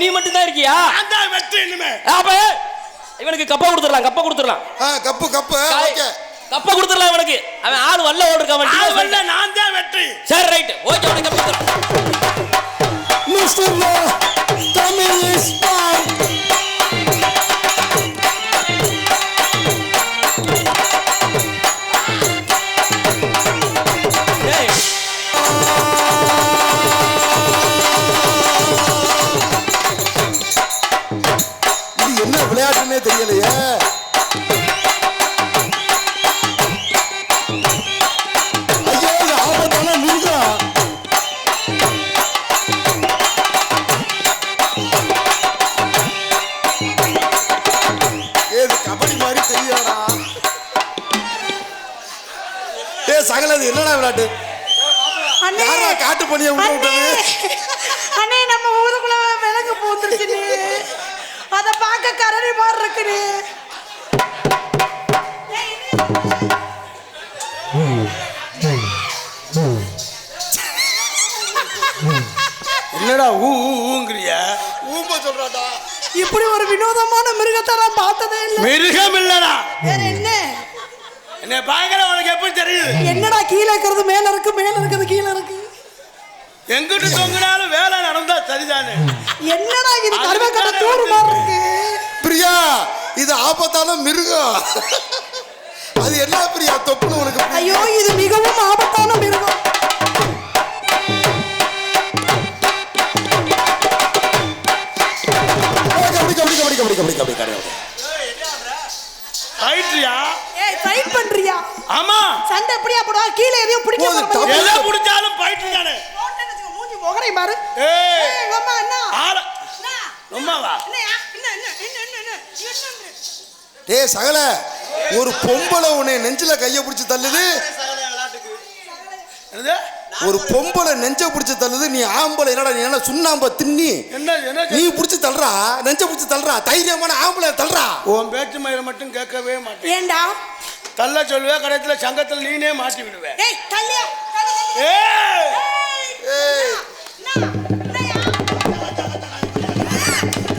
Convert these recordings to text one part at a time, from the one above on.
நீ மட்டும் தான் இருக்கியா? நான் தான் வெற்றி இனிமே. அப்ப இவனுக்கு கப்ப கொடுத்துடலாம் கப்ப கொடுத்துடலாம். ஆ கப்பு கப்பு ஓகே. கப்ப கொடுத்துடலாம் இவனுக்கு. அவன் ஆள் வல்ல ஓடு இருக்கான் அவன் வரல, நான் தான் வெற்றி. சரி ரைட் ஓகே அவனுக்கு கப்ப மிஸ்டர் தமிழ் இஸ் என்னடா விளையாட்டு? அண்ணே யாரா காட்டு பண்ணிய விட்டு அண்ணே. விட்டது? அண்ணே நம்ம ஊருக்குள்ள விலங்கு பூந்துருச்சுன்னு அத பார்க்க கரடி மாதிரி இருக்குன்னு என்னடா ஊ ஊ ஊங்கிறிய? ஊம்ப சொல்றாடா இப்படி ஒரு வினோதமான மிருகத்தை நான் பார்த்ததே இல்லை. மிருகம் இல்லடா வேற என்ன? என்னை பார்க்கற உனக்கு எப்படி தெரியுது? என்னடா கீழே இருக்கிறது மேல இருக்கு மேல இருக்கிறது கீழே இருக்கு? எங்கிட்டு தொங்கினாலும் வேலை நடந்தா சரிதானே? என்னடா இது கருவை கட்ட தூறு மாதிரி இருக்கு? பிரியா இது ஆபத்தான மிருகம். அது என்ன பிரியா தொப்புன்னு உனக்கு? ஐயோ இது மிகவும் ஆபத்தான கீழே எதையும் பிடிக்க. எதை பிடிச்சாலும் தானே? வச்சுக்கோ, மூஞ்சி முகரை பாரு. ஏய் அம்மா என்ன? ஆள டேய் சகல ஒரு பொம்பளை உன்னை நெஞ்சில கைய பிடிச்சு தள்ளுது. ஒரு பொம்பளை நெஞ்ச பிடிச்சு தள்ளுது. நீ ஆம்பளை என்னடா நீ என்ன சுண்ணாம்ப தின்னி. நீ பிடிச்சு தள்ளுறா? நெஞ்ச பிடிச்சு தள்ளுறா? தைரியமான ஆம்பளை தள்ளுறா? உன் பேச்சு மயிரை மட்டும் கேட்கவே மாட்டேன். ஏண்டா? தள்ள சொல்லுவே கடைத்துல சங்கத்துல நீனே மாட்டி விடுவே ஏய் தள்ளியா தள்ளு, தள்ளு. ஏய் ஏய் என்ன? என்னய்யா?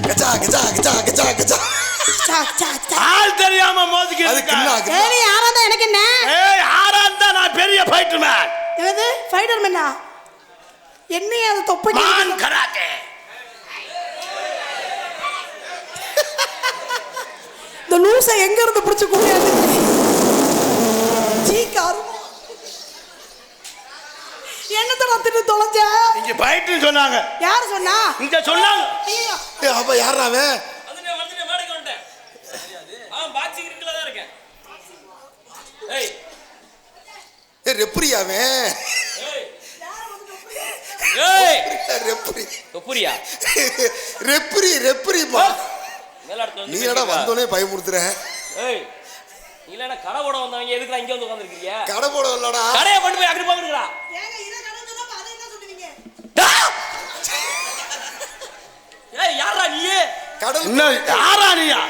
கச்சா கச்சா கச்சா கச்சா கச்சா சா, சா, சா. ஆள் தெரியாம நீ யாரா இருந்தா எனக்கு என்ன ஏய் ஆறா இருந்தா நான் பெரிய ஃபைட்டர் மேன் என்னது ஃபைட்டர் மேனா என்னையா அது தொப்பை மான் கராத்தே இந்த லூசை எங்க இருந்து பிடிச்சு கூடியாது என்னத்தை நான் தின்னு தொலைஞ்ச? இங்க ஃபைட்டர் சொன்னாங்க. யாரு சொன்னா? இங்க சொன்னாங்க. ஏய், அப்ப யாரா அவன் வந்துட்டேன் வந்துட்டேன் மேடைக்கு வந்துட்டேன் ஆ பாக்ஸிங் ரிங்கில் தான் இருக்கேன். ஏய். ஏய் ரெப்ரி அவன் ஏய். ரெப்ரி. தொப்புரியா? ரெப்ரி ரெப்ரிமா நீ என்னடா பயமுறுத்துற? ஏய். நீ இல்லைன்னா கடை போட வந்தவங்க எதுக்குடா இங்கே வந்து உட்காந்துருக்கீங்க கடை போட இல்லடா கடையை கொண்டு போய் ஏங்க இதை அதை என்ன சொல்லுவீங்க? ஏய் யாரா நீ? என்ன யாரா நீயா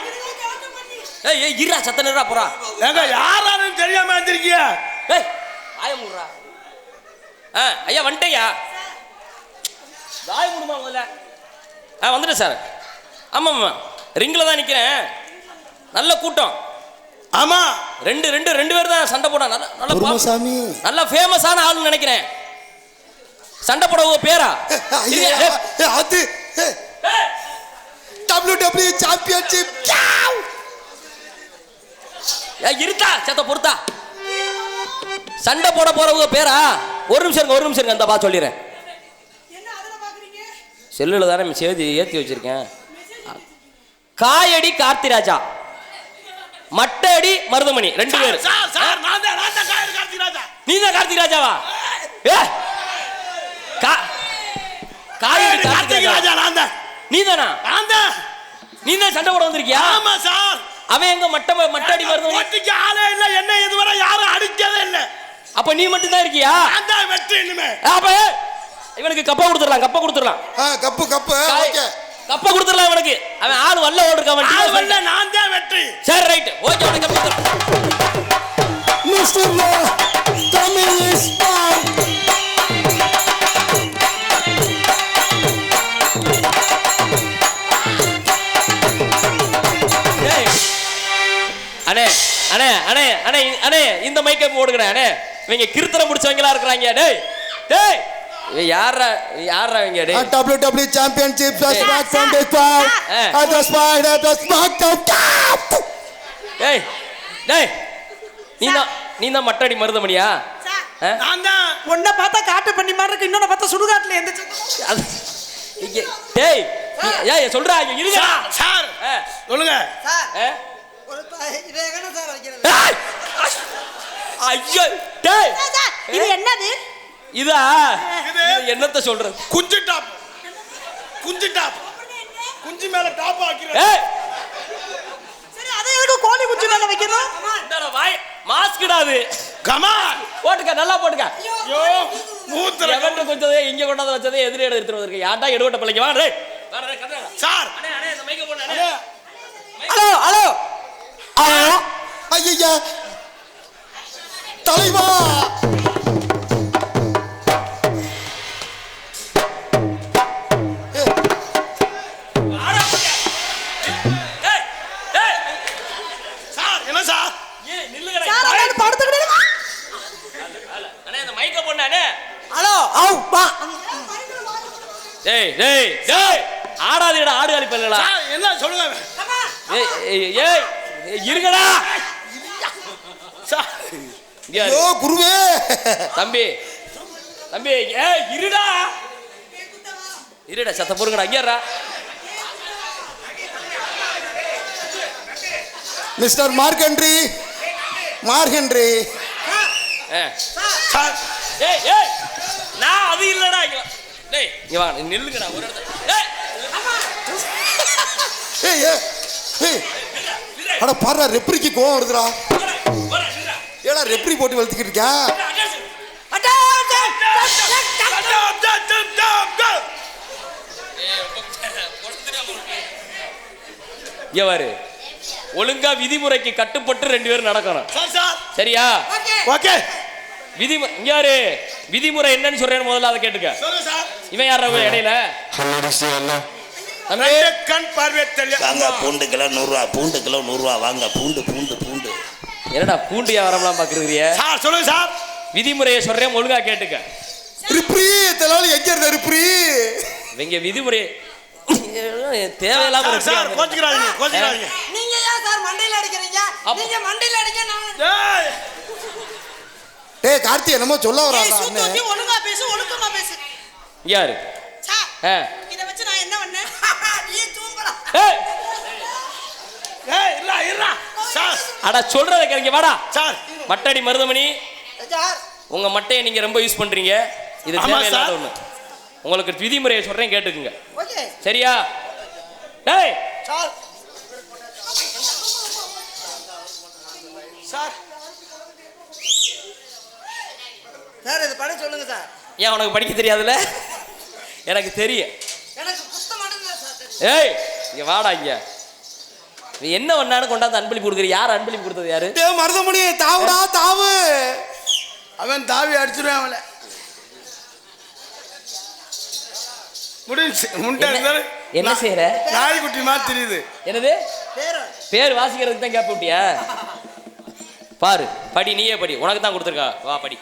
ஏய் ஏய் இருடா சத்த நிறா போறா? எங்க யாரான்னு தெரியாம வந்திருக்கிய? ஏய் ஆய முடுறா. ஆ ஐயா வந்துட்டேயா தாய முடுமா முதல்ல? ஆ வந்துட்டேன் சார். ஆமாம் ஆமாம். ரிங்கில் தான் நிற்கிறேன் நல்ல கூட்டம். ஆமா ரெண்டு ரெண்டு ரெண்டு பேர் தான் சண்டை போட. நல்ல பொறுமசாமி நல்ல ஃபேமஸான ஆளுன்னு நினைக்கிறேன். சண்டை போட உங்க பேரா? அது டபிள்யூ டபிள்யூ சாம்பியன்ஷிப் இருத்தா செத்த பொறுத்தா. சண்டை போட போறவங்க பேரா? ஒரு நிமிஷம் இருங்க ஒரு நிமிஷம் இருங்க அந்த பா சொல்லிடுறேன் என்ன அதுல பாக்குறீங்க செல்லுல தானே சேதி ஏற்றி வச்சிருக்கேன். காயடி கார்த்திராஜா மட்டடி மருதமணி ரெண்டு பேர். சார் சார் நான் தான் நான் தான் காயர் கார்த்திராஜா நீ தான் கார்த்திக் ராஜாவா? ஏ? கா காயடி கார்த்திக் கார்த்திக் ராஜா. நான் தான். நீ தானா நான் தான். நீ தான் சண்டை போட வந்திருக்கியா? ஆமா சார். அவன் எங்க மட்ட மட்டடி மருதமணி? போட்டிக்கு ஆளே இல்ல. என்ன இதுவரை யாரும் அடிக்கவே இல்ல. அப்ப நீ மட்டும் தான் இருக்கியா? நான் தான் வெற்றி இனிமே. அப்ப இவனுக்கு கப்ப கொடுத்துடலாம் கப்ப கொடுத்துடலாம். ஆ கப்பு கப்பு. ஓகே. கப்ப கொடுத்துடலாம் இவனுக்கு. அவன் ஆள் வல்ல ஓடுறா வண்டி ஆள் வல்ல நான் தான் வெற்றி. சரி ரைட் ஓகே உனக்கு மிஸ்டர் தமிழ் இஸ் அடே அண்ணே அண்ணே அண்ணே அண்ணே இந்த மைக்கை போடுகிறேன் அண்ணே. இவங்க கிருத்தனை முடிச்சவங்களா இருக்கிறாங்க டேய் டேய். யாரா யாரா இவங்க டேய்? W W championship. At the smart at the smart டேய் டேய். நீ தான் நீ தான் மட்டடி மருதமணியா? நான் தான் உன்னை பார்த்தா காட்டு பண்ணி மாதிரி இருக்கு இன்னொன்னு பார்த்தா சுடுகாட்டுல எந்த அது இங்க டேய் ஏய் சொல்றா இங்க இருங்க. சார், சொல்லுங்க. சார்? ஒரு இதை எங்கன சார் வைக்கிறது! ஐயோ டேய். இது என்னது? இதா? என்னத்த சொல்றது? குஞ்சு டாப். குஞ்சு டாப். குஞ்சு மேல டாப் ஆக்கிறேன் ஏய்! சரி அதை எதுக்கு கோழி குச்சி மேல வைக்கணும் இந்தாடா வாய் மாஸ்க்டா அது கமான் போட்டுக்க நல்லா போட்டுக்க. ஐயோ மூத்திர எவன்ட்ட கொஞ்சம் இங்க கொண்டாந்து வச்சதே எதிரே எடுத்துட்டு வந்திருக்க. யார்டா எடுவட்ட பிள்ளைங்க வா டேய். வா டேய் கதறா. சார். அண்ணே அண்ணே இந்த மைக்க போடு அண்ணே. Hello hello. ஐயா தலைவா. சொல்லுங்க. ஏய் ஏய் ஏய் ஏய், இருங்கடா. ஐயோ குருவே. தம்பி தம்பி ஏய் இருடா. இருடா சத்த பொறுங்கடா இருடா. Mister Mark Mark Henry. ஏய் ஏய் நான் அது இல்லடா இங்க. டேய் இங்க வா நீ நில்லுங்கடா ஒரு இடத்துல. டேய் ஏய் ஏய் ஏய். அட பாரு ரெப்ரிக்கு கோவம் வருதுடா. ஏடா ரெப்ரி போட்டு வளர்த்துக்கிட்டு இருக்கேன் அடே, அடே. டாப் டாப் டாப் டாப் டாப் ஏய், உட்காரு. உனக்கு தெரியாம இருக்கு. இங்க பாரு. ஒழுங்கா விதிமுறைக்கு கட்டுப்பட்டு ரெண்டு பேரும் நடக்கணும். Sir sir. சரியா? ஓகே. விதி இங்க யாரு விதிமுறை என்னன்னு சொல்றேன்னு முதல்ல அதை கேட்டுக்க. இவன் யாரா இடையில? கண் பார்வை வாங்க பூண்டு கிலோ நூறுரூவா பூண்டு கிலோ நூறுரூவா வாங்க பூண்டு பூண்டு பூண்டு. என்னடா பூண்டு வியாபாரம்லாம் பாக்குறீங்க சார் சொல்லுங்க சார். விதிமுறையை சொல்றேன் ஒழுங்கா கேட்டுக்க. ரிப்ரி இதனால எங்க இருந்த ரிப்ரி? இவங்க விதிமுறை தேவையில்லாம சார், நீங்க ஏன் சார் மண்டையில அடிக்கிறீங்க? நீங்க மண்டையில அடிக்க நான் டேய் கார்த்தி என்னமோ சொல்ல அண்ணன் ஒழுங்கா பேசு ஒழுக்கமா பேசு. யாரு? சார் ஆ. இத வச்சு நான் என்ன பண்ணேன் நீ ஏய், ஏய் இல்ல இருடா சார். அட சொல்றத கேளுங்க வாடா. சார். மட்டடி மருதமணி சார். உங்க மட்டையை நீங்க ரொம்ப யூஸ் பண்றீங்க. இது தேவையில்லாத. ஒண்ணு. உங்களுக்கு விதிமுறையை சொல்றேன் கேட்டுக்குங்க. ஓகே. சரியா? டேய். சார். சார். சார் இது படம் சொல்லுங்க சார். ஏன் உனக்கு படிக்க தெரியாதுல்ல? எனக்கு தெரியும் எனக்கு புத்த மாட்டேன் சார் தெரியும். ஏய் இங்க வாடா இங்க. நீ என்ன பண்ணாலும் கொண்டாந்து அன்பளிப்பு கொடுக்குற? யார் அன்பளிப்பு கொடுத்தது யாரு? டேய் மருதமணி தாவுடா தாவு. அவன் தாவி அடிச்சிருவான் அவளை முடிஞ்சு முண்டை என்ன- இருந்தாலும் என்ன நா- செய்யற? நாய்க்குட்டி மாதிரி தெரியுது. என்னது? பேரு பேர் வாசிக்கிறதுக்கு தான் கேப் விட்டியா? பாரு படி நீயே படி. உனக்கு தான் கொடுத்துருக்கா. வா படி.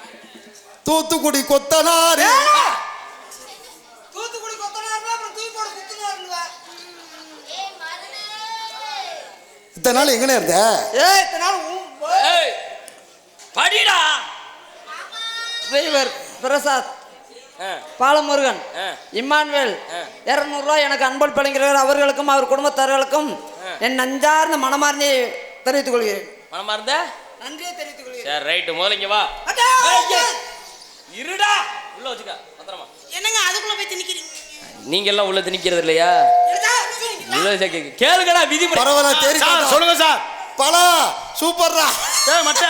தூத்துக்குடி கொத்தனாரு தூத்துக்குடி கொத்தனார்ல அப்புறம் தூக்கோட குத்துனாருங்க இத்தனை நாள் எங்கனே இருந்த? ஏய் இத்தனை நாள் ஏய் படிடா. டிரைவர் பிரசாத் பாலமுருகன். இம்மானுவேல். இரநூறுவா எனக்கு அன்பள் பழங்கிறவர் அவர்களுக்கும் அவர் குடும்பத்தார்களுக்கும் என் நஞ்சார்ந்த மனமார்ந்தே தெரிவித்துக் கொள்கிறேன். மனமா இருந்த நன்றியை தெரிவித்துக் கொள்கிறேன். சரி ரைட்டு முதல்ல இங்க வா. இருடா. உள்ள வச்சுக்க பத்திரமா. என்னங்க அதுக்குள்ள போய் திணிக்கிறீங்க? நீங்க எல்லாம் உள்ள திணிக்கிறது இல்லையா. கேளுங்கடா விதிமுறை பரவாயில்ல தெரியும் சொல்லுங்க சார். பலா சூப்பர்ரா. ஏய் மட்டை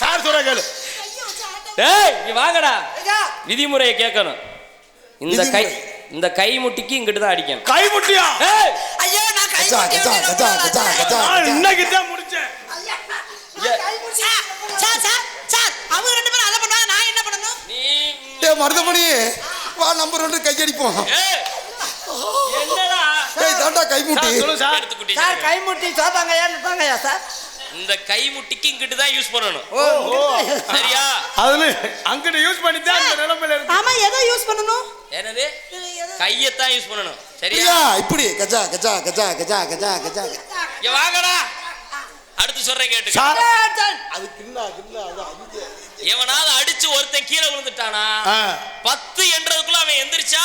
சார் சொல்ற கேளு. ஏய் நீ வாங்கடா. விதிமுறையை கேட்கணும். இந்த கை இந்த கை முட்டிக்கு இங்கிட்டு தான் அடிக்கணும். கை முட்டியா ஏய். ஐயோ நான் கை கச்சா கச்சா கச்சா கச்சா நான் இன்னைக்கு தான் முடிச்சேன். சார் சார் சார் சார் அவங்க ரெண்டு பேரும் அதை பண்ணுவாங்க நான் என்ன பண்ணணும்? நீ டேய் மருதமணி வா நம்பர் ஒன்று கையடிப்போம். ஏய் டேய் தாண்டா கைமுட்டி. சார் சொல்லுங்க சார் எடுத்துக்குட்டி சார் சார்? இந்த கைமுட்டிக்கு இங்கிட்டு தான் யூஸ் பண்ணணும். ஓ சரியா? அதுல அங்கிட்ட யூஸ் பண்ணி தான் இந்த நிலைமையில இருக்கு. ஆமா எதை யூஸ் பண்ணணும்? என்னது? கையத்தான் யூஸ் பண்ணணும். சரியா? இப்படி. கஜா கஜா கஜா கஜா கஜா கஜா. இங்க வாங்கடா. அடுத்து சொல்றேன் கேட்டு சார். அது கிண்ணா கிண்ணா அது அஞ்சு எவனாவது அடிச்சு ஒருத்தன் கீழே விழுந்துட்டானா. பத்து என்றதுக்குள்ள அவன் எந்திரிச்சா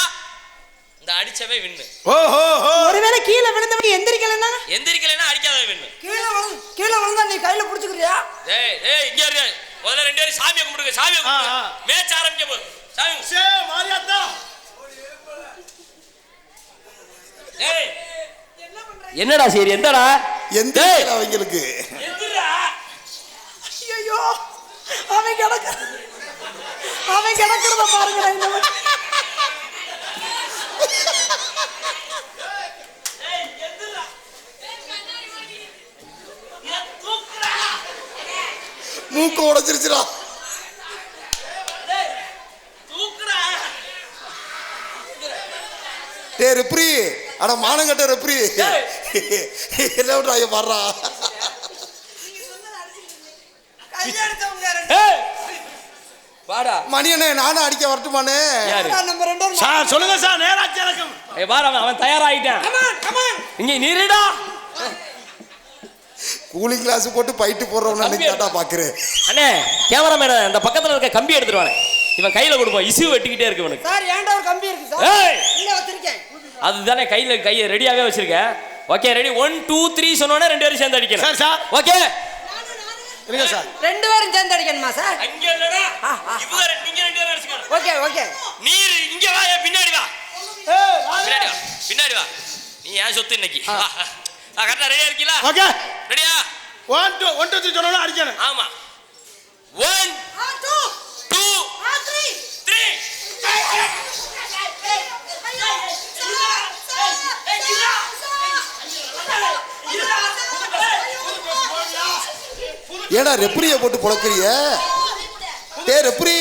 இந்த அடிச்சவன் விண்ணு. ஓஹோ ஹோ ஒருவேளை கீழே விழுந்தவங்க எந்திரிக்கலன்னா? எந்திரிக்கலைன்னா அடிக்காதவன் விண்ணு. கீழே விழுந்து கீழே விழுந்தா நீ கையில புடிச்சுக்கிறியா? ஏய் ஏய் இங்க இரு. முதல்ல ரெண்டு பேரும் சாமியை கும்பிடுங்க சாமியை கும்பிடுங்க. மேட்ச் ஆரம்பிக்க போகுது. சாமி. சே மாரியாத்தா. ஏய் என்னடா சரி எந்தடா? எந்த டேய். அவங்களுக்கு. ஐயோ அவன் கிடக்க அவன் கிடக்கிறத பாருங்க இந்த மாதிரி. மூக்கு உடைச்சிருச்சுடா டே ரெப்ரி அட மானங்கட்ட ரெப்ரி என்ன கையெடுத்தவங்க ரெண்டு ஏய் வாடா. மணியண்ணே நானும் அடிக்க வரட்டுமானே சொல்லுங்க சார் நேராச்சு பாரு அவன் தயாராயிட்டான். இங்க நீருடா கூலிங் கிளாஸ் போட்டு பைட்டு போடுறவன தாட்டா பாக்குறேன் அண்ணே கேமராமேன் அந்த பக்கத்துல இருக்க கம்பி எடுத்துருவானே இவன் கையில கொடுப்போம் இசு வெட்டிக்கிட்டே இருக்கு இவனுக்கு. சார் ஏன்டா ஒரு கம்பி இருக்கு சார்? ஏய்! இல்ல வச்சிருக்கேன். அதுதானே கையில கையை ரெடியாவே வச்சிருக்கேன் okay ready one two three சொன்னோன்னே ரெண்டு பேரும் சேர்ந்து அடிக்கணும். Sir, sir. ஓகே இருங்க சார். ரெண்டு பேரும் சேர்ந்து அடிக்கணுமா சார்? அங்க இல்லடா. இவங்க ரெண்டு- நீங்க ரெண்டு பேரும் அடிச்சுக்கணும் ஓகே ஓகே நீர் இங்க வா பின்னாடி வா. பின்னாடி வா. பின்னாடி வா. நீ ஏன் சொத்து இன்னைக்கு? கரெக்டா ரெடியா இருக்கீங்களா ஓகே. ரெடியா? One two one two three சொன்னா அடிக்கணும். ஆமா. One two. த்ரீ சார், ஏடா ரெப்ரியை போட்டு புழக்கிறிய டே ரெப்ரி.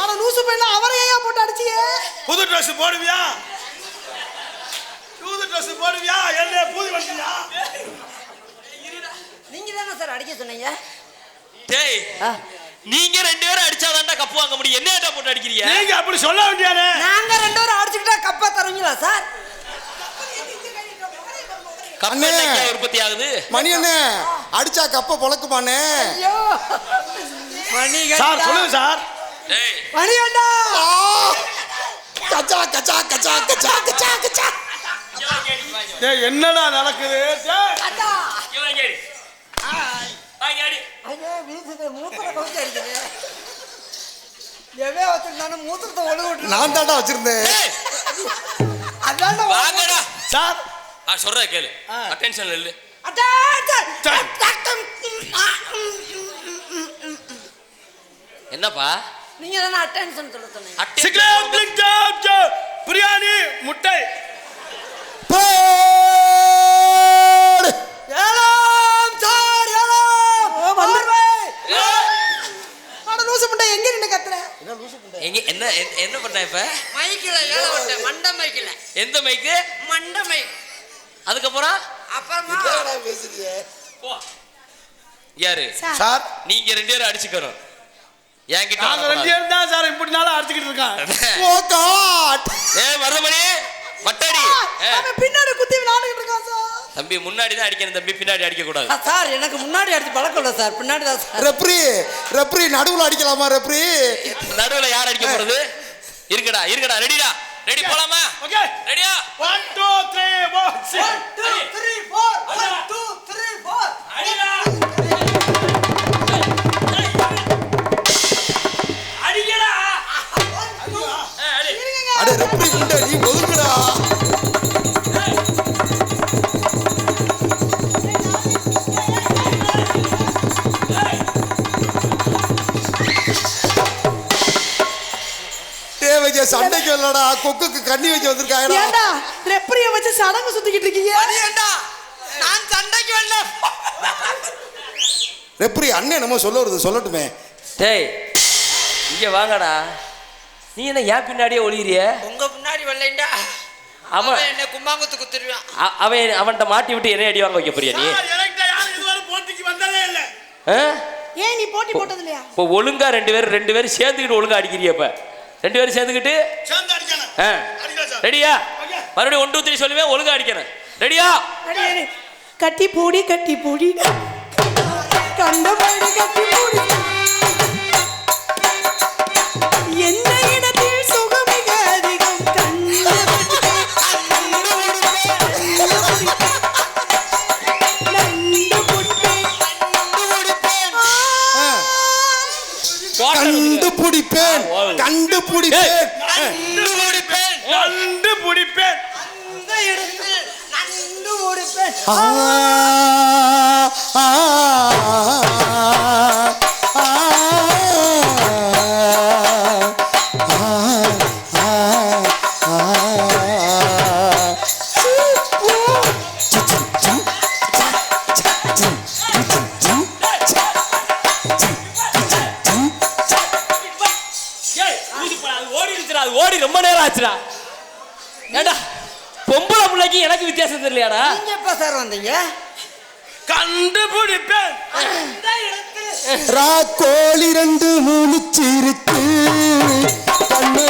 ஆனா லூசு பையனா அவரை ஏன் போட்டு அடிச்சியே? புது ட்ரெஸ் போடுவியா? ட்ரெஸ் போடுவியா? என்ன பூதி வண்டியா நீங்க தானே சார் அடிக்க சொன்னீங்க? டேய். நீங்க ரெண்டு பேரும் அடிச்சாதான்டா கப்பு வாங்க முடியும். என்ன ஏன்டா போட்டு அடிக்கிறீங்க? நீங்க அப்படி சொல்ல வேண்டியானே நாங்க ரெண்டு பேரும் அடிச்சுக்கிட்டா கப்பா தருவீங்களா சார்? கப்பு அண்ணே. என்னைக்கா உற்பத்தி ஆகுது? மணியண்ணே அடிச்சா கப்ப பொழக்குமானே ஐயோ. மணி சார் சொல்லுங்க சார். டேய். மணி ஆ! கச்சா கச்சா கச்சா கச்சா கச்சா கச்சா. என்னடா நடக்குது? நான் தாண்டா வச்சிருந்தேன். சார். ஆ சொல்றத கேளு. அட்டென்ஷன்ல இல்ல சார். என்னப்பா? நீங்க அட்டென்ஷன் சொல்ல சொன்னீங்க. பிரியாணி முட்டை. போடு! ஏலம் சார் ஏலம் வந்து- ஏய், ஆனா லூசு பண்ண எங்க நின்னு கத்துற? எங்க என்ன என்ன- என்ன பண்ண இப்ப? மைக்கில் மண்ட மைக்கில். எந்த மைக்கு மண்ட மைக் அதுக்கப்புறம்? அப்புறமா பேசுறிய? போ. யாரு? சார். நீங்க ரெண்டு பேரும் அடிச்சுக்கணும். என்கிட்ட நாங்க ரெண்டு. பேரும் தான் சார் இப்படி நாளா அடிச்சுக்கிட்டு இருக்கான் ஓ காட்! ஏய் மருதமணி! மட்டாடி. பின்னாடி குத்தி விளையாண்டுட்டு இருக்கான் சார். தம்பி முன்னாடி தான் அடிக்கணும் தம்பி பின்னாடி அடிக்க கூடாது சார் எனக்கு முன்னாடி அடிச்சு பழக்கம் இல்லை சார். பின்னாடி தான் சார். ரெப்ரி ரெப்ரி நடுவுல அடிக்கலாமா ரெப்ரி நடுவுல யார் அடிக்க போறது? இருக்கடா இருக்கடா ரெடிடா ரெடி போலாமா? ஓகே ரெடியா one two three four six three four one two three four அடிடா அடிக்கடா அடி அட ரெப்ரி குண்டா நீ ஒதுக்குடா சண்டைக்கு வரலடா. கொக்குக்கு கண்ணி வைக்க வந்திருக்காங்கடா. ஏண்டா? ரெப்பரிய வச்சு சடங்கு சுத்திக்கிட்டு இருக்கீங்க? ஏண்டா? நான் சண்டைக்கு வரல. ரெப்ரி அண்ணன் என்னமோ சொல்ல வருது சொல்லட்டுமே. டேய் இங்க வாங்கடா. நீ என்ன ஏன் பின்னாடியே ஒளியிறிய? உங்க முன்னாடி வரலைண்டா. அவன் என்ன கும்பாங்குத்து குத்துருவான். அவன் அவன்கிட்ட மாட்டி விட்டு என்ன அடி வாங்க வைக்க போறியா நீ? ஏன் நீ போட்டி போட்டது இல்லையா? இப்போ ஒழுங்கா ரெண்டு பேரும் ரெண்டு பேரும் சேர்ந்துக்கிட்டு ஒழுங்கா அடிக்கிறீ அப்ப ரெண்டு பேரும் சேர்ந்துக்கிட்டு. ரெடியா. மறுபடியும் ஒன் டூ த்ரீ சொல்லுவேன் ஒழுங்கா அடிக்கணும். ரெடியா. கட்டி பூடி கட்டி பூடி. கண்டபடி ஓடி ரொம்ப நேரம் ஆச்சுடா. ஏண்டா? பொம்பளை பிள்ளைக்கு எனக்கு வித்தியாசம் தெரியலையாடா? நீங்க எப்ப சார் வந்தீங்க? கண்டுபிடிப்பேன். ராக்கோழி ரெண்டு முழிச்சிருக்கு கண்ணு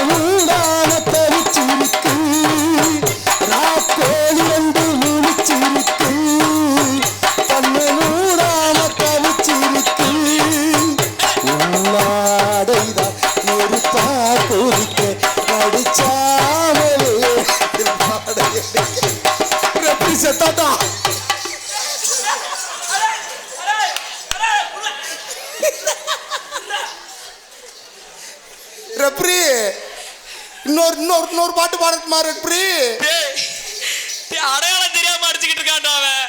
ரெப்ரி இன்னொரு இன்னொரு இன்னொரு பாட்டு பாடட்டுமா ரெப்ரி? அடையாளம் தெரியாம அடிச்சுக்கிட்டு இருக்கான்டா அவன்.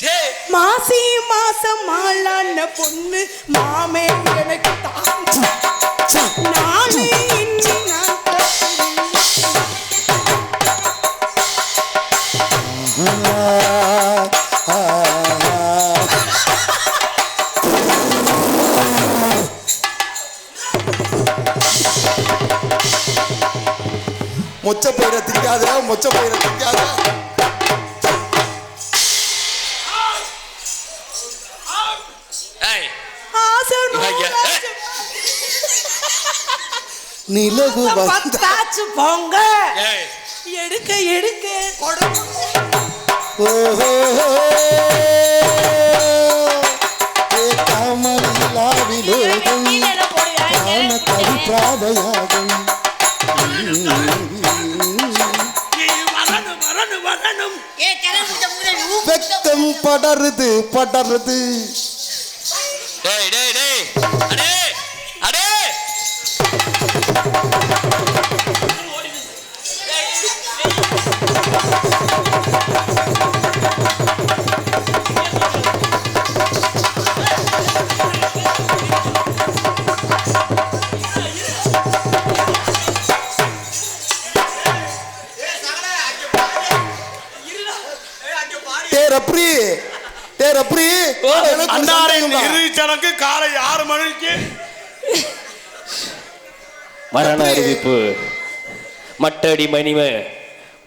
டேய் மாசி மாசம் மாலான பொண்ணு மாமே எனக்கு தான் நானே மொச்ச பயிரை திங்காத மொச்ச பயிரை நூறாச்சு. நிலவு வந்த. பத்தாச்சு போங்க. எடுக்க எடுக்க. ஏ காமலாவிலோகம் காண கவிப்பாதையாகும் படருது படருது. டேய் சடங்கு காலை ஆறு மணிக்கு. மரண அறிவிப்பு மட்டடி மணிம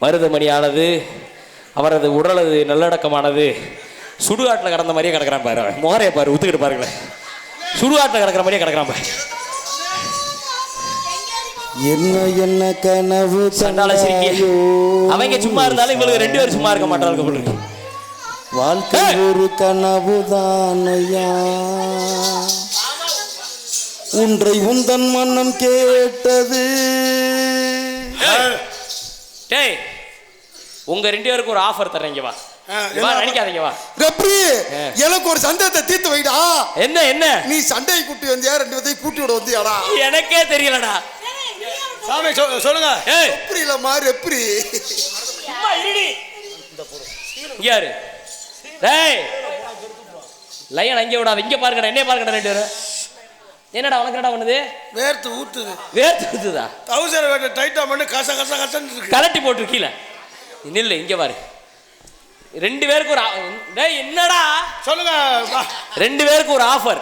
மருதமணியானது அவரது உடலது நல்லடக்கமானது. சுடுகாட்டில் கிடந்த மாதிரியே கிடக்குறான் பாரு. முகரைய பாரு ஊத்துக்கிட்டு பாருங்களேன். சுடுகாட்டில் கிடக்குற மாதிரியே கிடக்குறான் பாரு. என்ன என்ன கனவு சண்டால சிரிக்க கண்டாயோ? அவங்க சும்மா இருந்தாலும் இவங்களுக்கு ரெண்டு பேரும் சும்மா இருக்க மாட்டாங்க வாழ்க்கை. ஒரு கனவுதானையா ஒன்றை உந்தன் மன்னம் கேட்டது. டேய் உங்க ரெண்டு பேருக்கு ஒரு ஆஃபர் தரேன் இங்க வா. ஆ, இங்க வா என்ன நினைக்காதீங்க வா. ரெப்ரி. எனக்கு ஒரு சந்தேகத்தை தீர்த்து வைடா. என்ன என்ன? நீ சண்டையை கூட்டி வந்தியா ரெண்டு பேத்தையும் கூட்டி விட வந்தியாடா? எனக்கே தெரியலடா. சாமி சொல்லுங்க. ஏய். எப்படி இல்லம்மா ரெப்ரி. சும்மா இருடி. யாரு? டேய் லைன் அங்கே விடாத இங்க பாருங்கடா என்ன பாருங்கடா ரெண்டு பேரும். என்னடா உனக்கு என்னடா பண்ணுது? வேர்த்து ஊத்துது. வேர்த்து ஊத்துதா? தௌசண்ட் வேட்ட டைட்டா பண்ணி கச கச கசன்னு இருக்கு. கலட்டி போட்டு கீழே. நில்லு இங்க பாரு. ரெண்டு பேருக்கு ஒரு டேய் என்னடா? சொல்லுங்க. ரெண்டு பேருக்கு ஒரு ஆஃபர்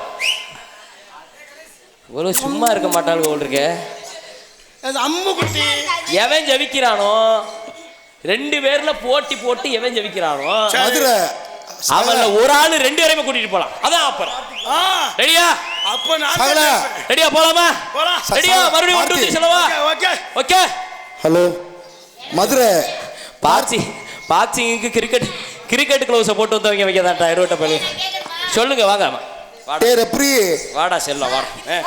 ஒரு சும்மா இருக்க மாட்டாங்க போல் இருக்கே. அது அம்மு குட்டி. எவன் ஜெபிக்கிறானோ ரெண்டு பேர்ல போட்டி போட்டு எவன் ஜெபிக்கிறானோ. மதுரை அவன்ல ஒரு ஆளு ரெண்டு பேரையுமே கூட்டிட்டு போலாம். அதான் ஆப்பர் ஆ, ரெடியா? அப்ப நான். ரெடியா போலாமா? ரெடியா? மறுபடியும் ஒன்று சொல்லவா? Okay, okay. Hello. Madurai. Boxing பாக்ஸிங்க்கு cricket cricket க்ளவுஸை போட்டு வந்தவங்க வைக்க தான் இருவட்ட பள்ளி சொல்லுங்க வாங்க வாடா. டே ரெப்ரி வாடா செல்லம் வாடா. ஏ,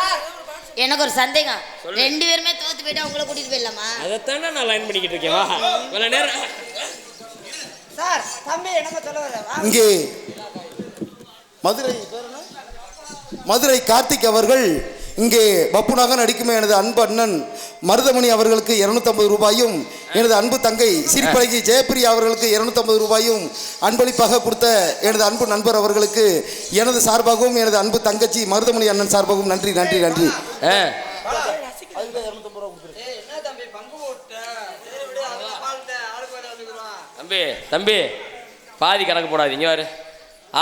எனக்கு ஒரு சந்தேகம். ரெண்டு பேருமே தோத்து போயிட்டு அவங்கள கூட்டிட்டு போயிடலாமா? அதைத்தானே நான் லைன் பண்ணிக்கிட்டு இருக்கேன். வா. இவ்வளோ நேரம். சார் தம்பி என்னங்க சொல்ல. இங்கே மதுரை மதுரை கார்த்திக் அவர்கள் இங்கே பப்புனாக நடிக்குமே எனது அன்பு அண்ணன் மருதமணி அவர்களுக்கு 250 ரூபாயும் எனது அன்பு தங்கை சிரிப்பழகி ஜெயப்பிரியா அவர்களுக்கு 250 ரூபாயும் அன்பளிப்பாக கொடுத்த எனது அன்பு நண்பர் அவர்களுக்கு எனது சார்பாகவும் எனது அன்பு தங்கச்சி மருதமணி அண்ணன் சார்பாகவும் நன்றி நன்றி நன்றி ஆ என்ன தம்பி பங்கு போட்ட சரி விடு அதெல்லாம் பால்ட்ட ஆளுக்கு வேலை வந்துக்குறோம் தம்பி தம்பி பாதி கணக்கு போடாதீங்க வாரு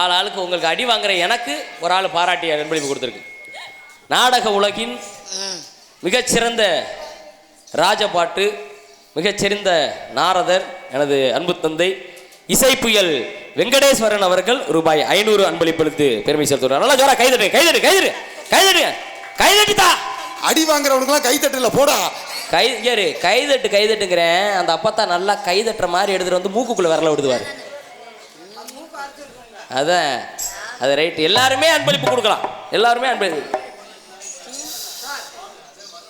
ஆள் ஆளுக்கு உங்களுக்கு அடி வாங்குற எனக்கு ஒரு ஆள் பாராட்டி அன்பளிப்பு கொடுத்துருக்கு. நாடக உலகின் மிகச்சிறந்த ராஜபாட்டு மிகச்சிறந்த நாரதர் எனது அன்பு தந்தை இசை புயல் வெங்கடேஸ்வரன் அவர்கள் ரூபாய் ஐநூறு அன்பளிப்பளித்து பெருமை செலுத்துகிறார். நல்லா ஜோரா கைதட்டு கைதட்டு கைதட்டு கைதட்டு கைதட்டித்தா. அடி வாங்குறவனுக்குலாம் கை தட்டல போடா. கை யாரு கைதட்டு கைதட்டுங்கிறேன் அந்த அப்பத்தா நல்லா கைதட்டுற மாதிரி எடுத்துட்டு வந்து மூக்குக்குள்ள விரல விடுவார் அதான். அது ரைட் எல்லாருமே அன்பளிப்பு கொடுக்கலாம். எல்லாருமே அன்பளிப்பு.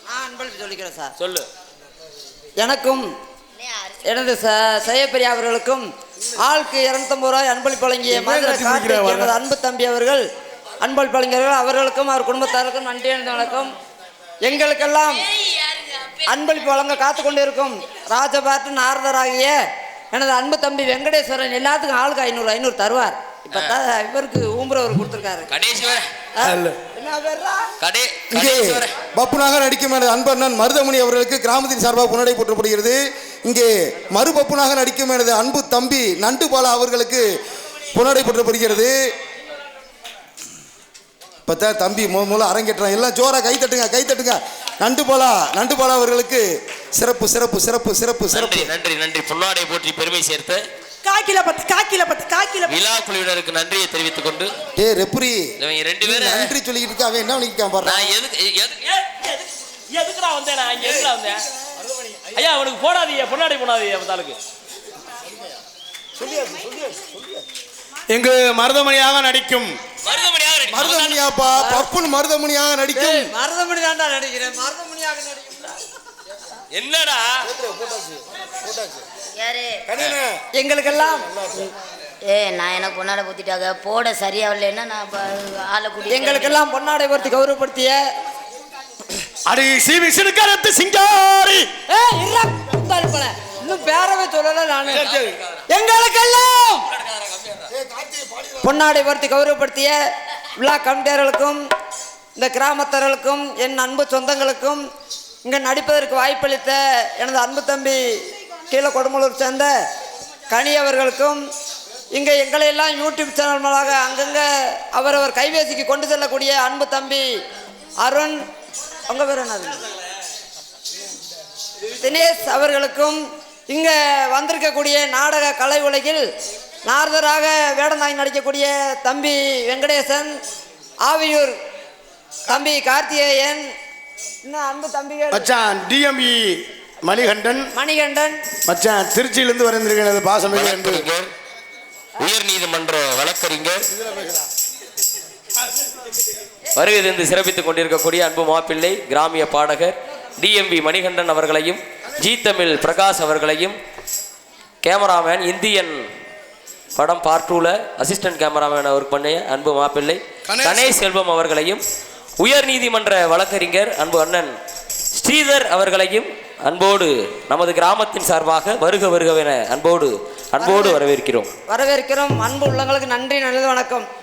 நான் அன்பளிப்பு சொல்லிக்கிறேன் சார். சொல்லு. எனக்கும் எனது ச செய்யப்பெரிய அவர்களுக்கும் ஆளுக்கு இரநூத்தம்பது ரூபாய் அன்பளிப்பு வழங்கிய எனது அன்பு தம்பி அவர்கள் அன்பளிப்பு வழங்கியவர்கள் அவர்களுக்கும் அவர் குடும்பத்தாருக்கும் நன்றி வணக்கம். எங்களுக்கெல்லாம் அன்பளிப்பு வழங்க காத்து கொண்டிருக்கும் ராஜபாட்டு நாரதராகிய எனது அன்பு தம்பி வெங்கடேஸ்வரன் எல்லாத்துக்கும் ஆளுக்கு ஐநூறு ஐநூறு தருவார். இப்போ இவருக்கு ஊம்புறவர் கொடுத்துருக்காரு. கடைசி பப்புனாக நடிக்கும் எனது அன்பு அண்ணன் மருதமணி அவர்களுக்கு கிராமத்தின் சார்பாக புன்னடை போற்றப்படுகிறது. இங்கே மறுபப்புனாக நடிக்கும் எனது அன்பு தம்பி நண்டு பாலா அவர்களுக்கு புன்னடை போற்றப்படுகிறது. பார்த்தா தம்பி மூ மூலம் அரங்கேற்றான் எல்லாம் ஜோரா கை தட்டுங்க கை தட்டுங்க. நண்டு பாலா நண்டு பாலா அவர்களுக்கு சிறப்பு சிறப்பு சிறப்பு சிறப்பு சிறப்பு. நன்றி நன்றி பொன்னாடை போற்றி பெருமை சேர்த்து காக்கில பத்து காக்கில பத்து காக்கில விழா குழுவினருக்கு நன்றியை தெரிவித்துக் கொண்டு டே ரெப்ரி இவங்க ரெண்டு பேரும் நன்றி சொல்லிக்கிட்டு இருக்க? அவன் என்ன பண்ணிக்கான் பாரு. நான் எதுக்கு எது- எ- எது- எதுக்குடா வந்தேன் நான்? இங்க எதுக்குடா வந்தேன்? ஐயா அவனுக்கு போடாதீங்க பொன்னாடி போடாதீங்க அவத்தாளுக்கு இங்கு மருதமணியாக நடிக்கும் மருதமணியாக ரெடி. மருதமணியாப்பா பப்புன் மருதமணியாக நடிக்கும். மருதமணி தான்டா நடிக்கிறேன். மருதமணியாக நடிக்கிறேன் என்னடா? யாரு? எங்களுக்கெல்லாம்? ஏ நான் எனக்கு பொண்ணாட ஊத்திட்டாங்க போட சரியா வரலன்னா நான் ப- ஆளை கூட்டி எங்களுக்கெல்லாம் பொன்னாடை பொருத்தி கௌரவப்படுத்திய அடி சிவி சிறுகரத்து சிங்காரி. ஏய், இருடா, குந்தாணி போல. இன்னும் பேரவே சொல்லல நானு. எங்களுக்கெல்லாம்! பொன்னாடை பொருத்தி கௌரவப்படுத்திய விழா கமிட்டியர்களுக்கும் இந்த கிராமத்தர்களுக்கும் என் அன்பு சொந்தங்களுக்கும் இங்கே நடிப்பதற்கு வாய்ப்பளித்த எனது அன்பு தம்பி கீழே கொடுமலூர் சேர்ந்த கனி அவர்களுக்கும் இங்கே எங்களை எல்லாம் யூடியூப் சேனல் மூலமாக அங்கங்கே அவரவர் கைபேசிக்கு கொண்டு செல்லக்கூடிய அன்பு தம்பி அருண் உங்கள் பேர் என்னது? தினேஷ் அவர்களுக்கும் இங்கே வந்திருக்கக்கூடிய நாடக கலை உலகில் நாரதராக வேடந்தாங்கி நடிக்கக்கூடிய தம்பி வெங்கடேசன் ஆவியூர் தம்பி கார்த்திகேயன் இன்னும் அன்பு தம்பிகள்? மச்சான் டிஎம்இ மணிகண்டன். மணிகண்டன். மச்சான் திருச்சியிலிருந்து வந்திருக்கிறது பாசமிகு. என்று உயர் நீதிமன்ற வழக்கறிஞர். வருகை தந்து சிறப்பித்துக் கொண்டிருக்கக்கூடிய அன்பு மாப்பிள்ளை கிராமிய பாடகர் டிஎம்பி மணிகண்டன் அவர்களையும் ஜி தமிழ் பிரகாஷ் அவர்களையும் கேமராமேன் இந்தியன் படம் பார்ட் டூல அசிஸ்டன்ட் கேமராமேன் அவருக்கு பண்ணிய அன்பு மாப்பிள்ளை. கணேஷ். கணேஷ் செல்வம் அவர்களையும் உயர் நீதிமன்ற வழக்கறிஞர் அன்பு அண்ணன் ஸ்ரீதர் அவர்களையும் அன்போடு நமது கிராமத்தின் சார்பாக வருக வருகவென அன்போடு அன்போடு வரவேற்கிறோம். வரவேற்கிறோம். அன்பு உள்ளங்களுக்கு நன்றி நல்லது வணக்கம்.